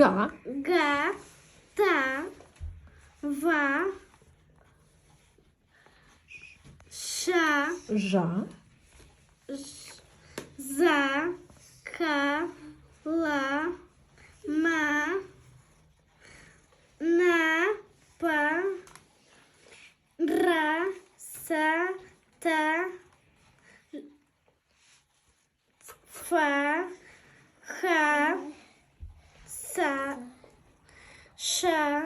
Га. га, та, ва, ша, Жа. за, ка, ла, ма, на, па, ра, са, та, фа, ха, са, ша,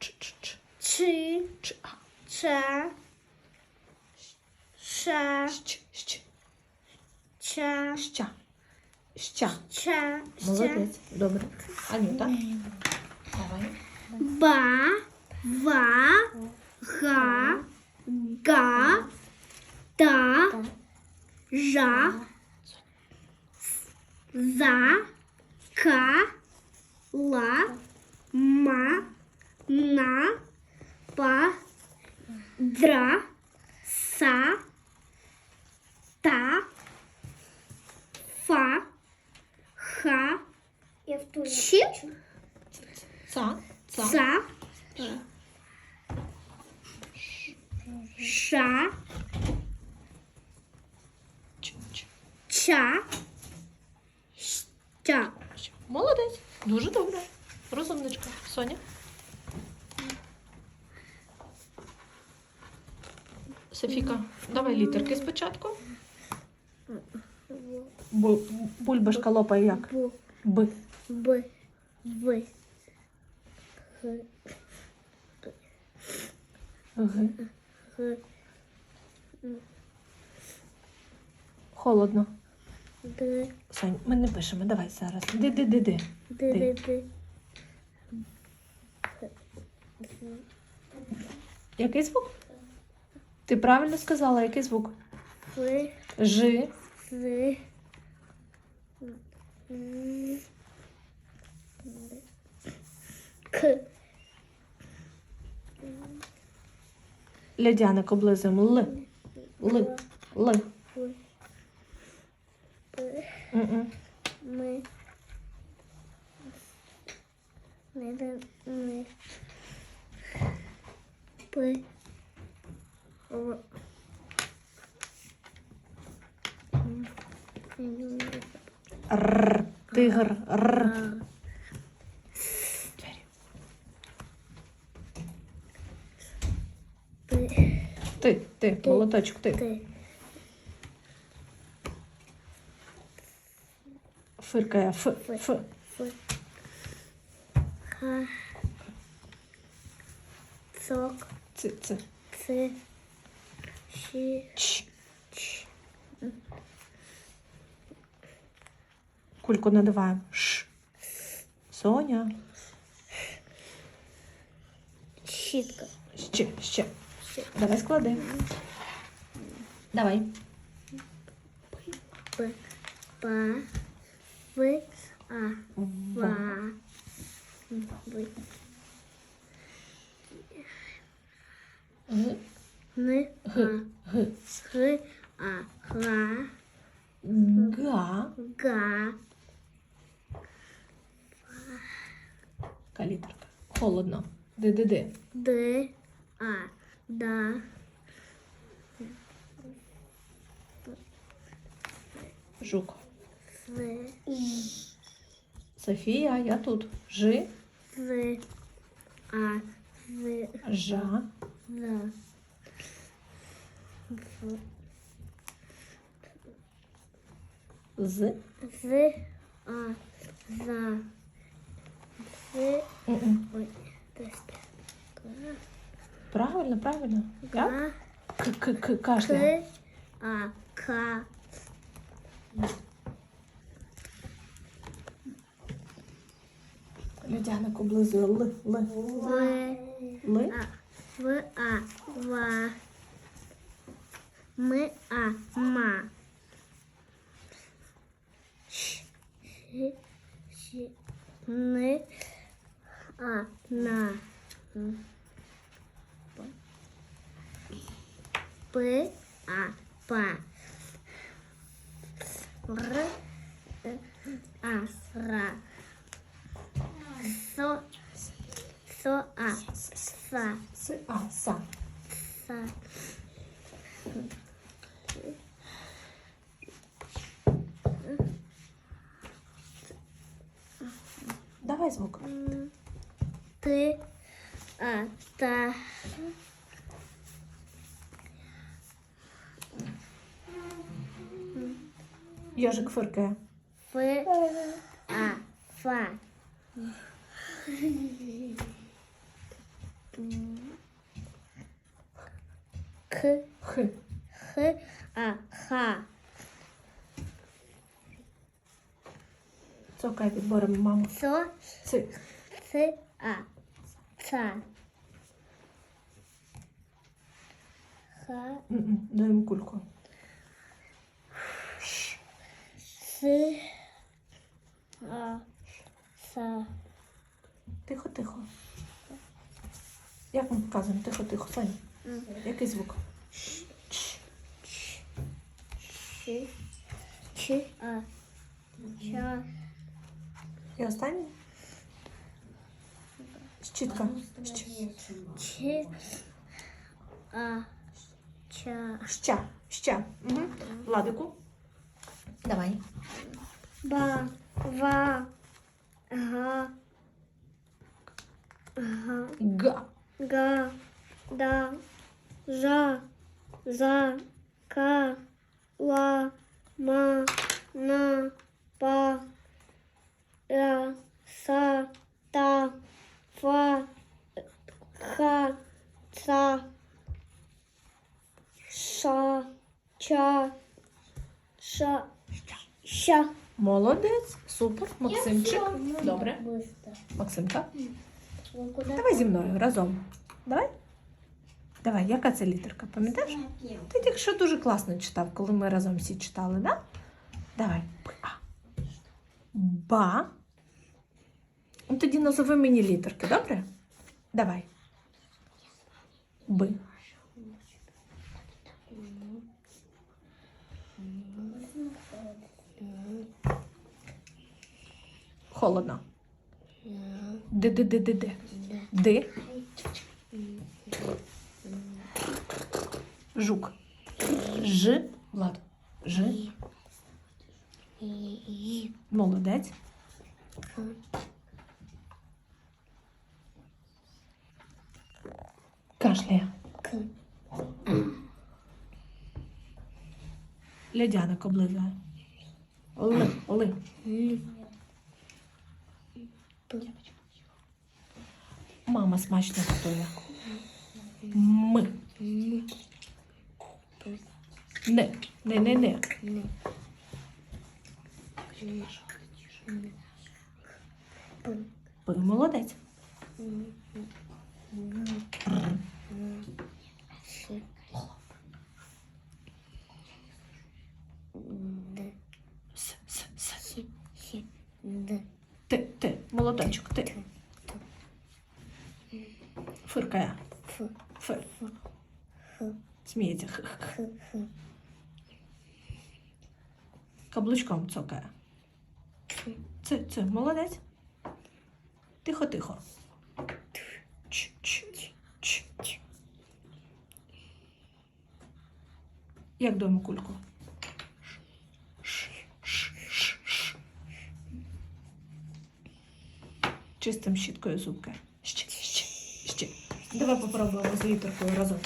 Ч, ч, ч. чи, Ч, а. ча, ша, Щ, щ. ча, Ща. Ща. ча, Молодець. Добре. Анюта. Давай. ба, ва, га, га, та, жа, за, ка, ла, ма, на, па, дра, са, та, фа, ха, чи, Ца. Ца. Ша. Ча. Щ. Молодець. Дуже добре. Розумничка. Соня. Софіка, давай літерки спочатку. Бу- Бульбашка лопає як? Бу. Б. Б. В. Х. Г. Х. Холодно. Д. Сонь, ми не пишемо. Давай зараз. Ди, ди, ди, ди. Д. Д. Д. Який звук? Ти правильно сказала, який звук? Ф. Ж. З. К. Лядяник облизуємо. Л. Л. Л. Ми. Да ми. П. Р. Тигр. Р. Ти, ти, молоточок, ти. Т. Фиркає. Ф. Ф. Ф. Х. Цок. Ц. Ц. Ц. Щ. Ч. Ч. Кульку надуваємо. Ш. Соня. Щітка. Ще, ще. Давай склади. Давай. Па. В. А. Ва. В. Н. А. Х. А. Га. Га. Га. Яка? Холодно. Ди, ди, ди. Д. А. Да. Жук. В. Софія, я тут. Жи. В. А. В. Жа. За. В. З. В. А. За. В. М-м. Ой. Тест. Правильно, правильно. Як? К, к, к, кашля. К. А. К. Людяник облизує. Л. Л. Л. В. А. Ва. М. А. Ма. Щ. Н. А. На. П. А. Па. р, С, а, са. са. Давай звук. Ти, а, та. Йожик фиркає. Ф, а, фа. К, Х. х, а, ха. Цокає відбором маму. Со, Ц. ц, а, ца. Ха, М-м, Даємо кульку. с, а, са. Тихо, тихо. Як ми показуємо? Тихо, тихо. Соня. Який звук? Ч, ч, а, ча. І останній? Щітка. Щ- Ч, а, ча. Ща. Ща. Угу. Владику. Давай. Ба, ва, га, га, Га. га, да, жа, за, ка, ла, ма, на, па, ра, са, та, фа, ха, ца, ша, ча, ша, ща. Молодець. Супер. Максимчик. Добре. Максимка. Давай зі мною разом. Давай. Давай, яка це літерка? Пам'ятаєш? Ти тільки що дуже класно читав, коли ми разом всі читали, да? Давай. Б-а. Ба. Ну, тоді назови мені літерки, добре? Давай. Б. Холодно. Ди ди ди ди ди. Ди. Жук. Ж. Влад. Ж. Молодець. Кашляє. Лядяник облизує. Ли. Ли. Мама смачно готує. Ми. Не. Не, не, не. Пи, молодець. Ти, ти, молодочок, ти. Фиркає. Фир. Сміється. Х-х. Каблучком цокає. Це, це, молодець. Тихо, тихо. Ч, ч, ч, ч. Як дома кульку? Чистим щіткою зубки. Ще, ще, ще. Давай попробуємо з літеркою разом.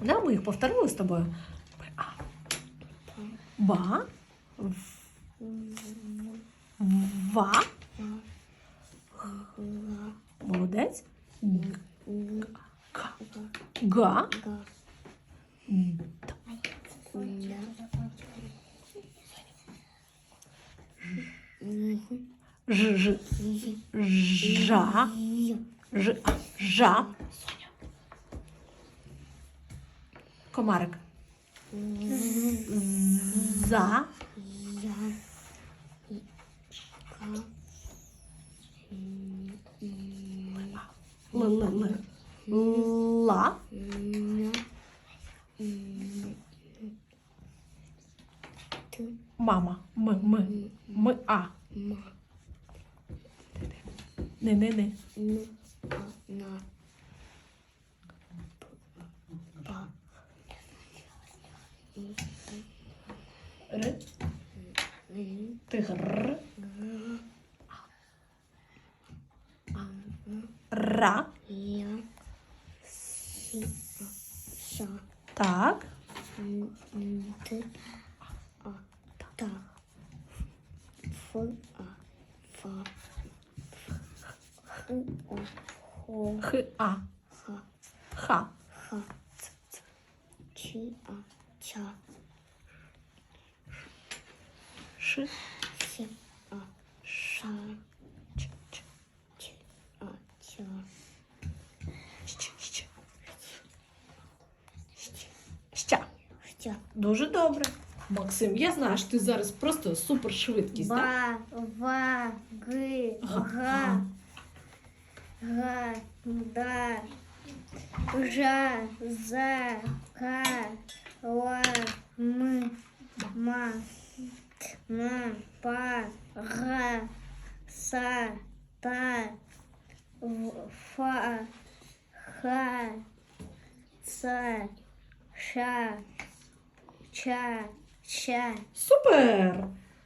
Да, ми їх повторили з тобою. Ба. В. Ва. Молодець. Г. Га. Га. Д. Ж. Ж. Жа. Ж. а, Жа. Комарик. За. Л. Л. Л. Ла. Ма. Мама. Ми, ми. Ми, а. Ма. Не, не, не. Ну. На. Па. Р. Тигр. Ра. Я. Так. Н. Т. А. Та. Ф. А. Фа. Хо. Х, а. Ха. Ха. Ха. Чи. А. Ча. Ш. Си. А. Ша. Ч, ч, Чи. А. Ча. щ, щ. Ща. Ща. Дуже добре. Максим, я знаю, що ти зараз просто супер швидкість. Да? Ва. Ги. Га. Га. Да. Жа. За. Ка. Ла. М. Ма. Ма. Па. Га. Са. Та. В- Фа. Ха. Ца. Ша. Ча. Ща. Супер!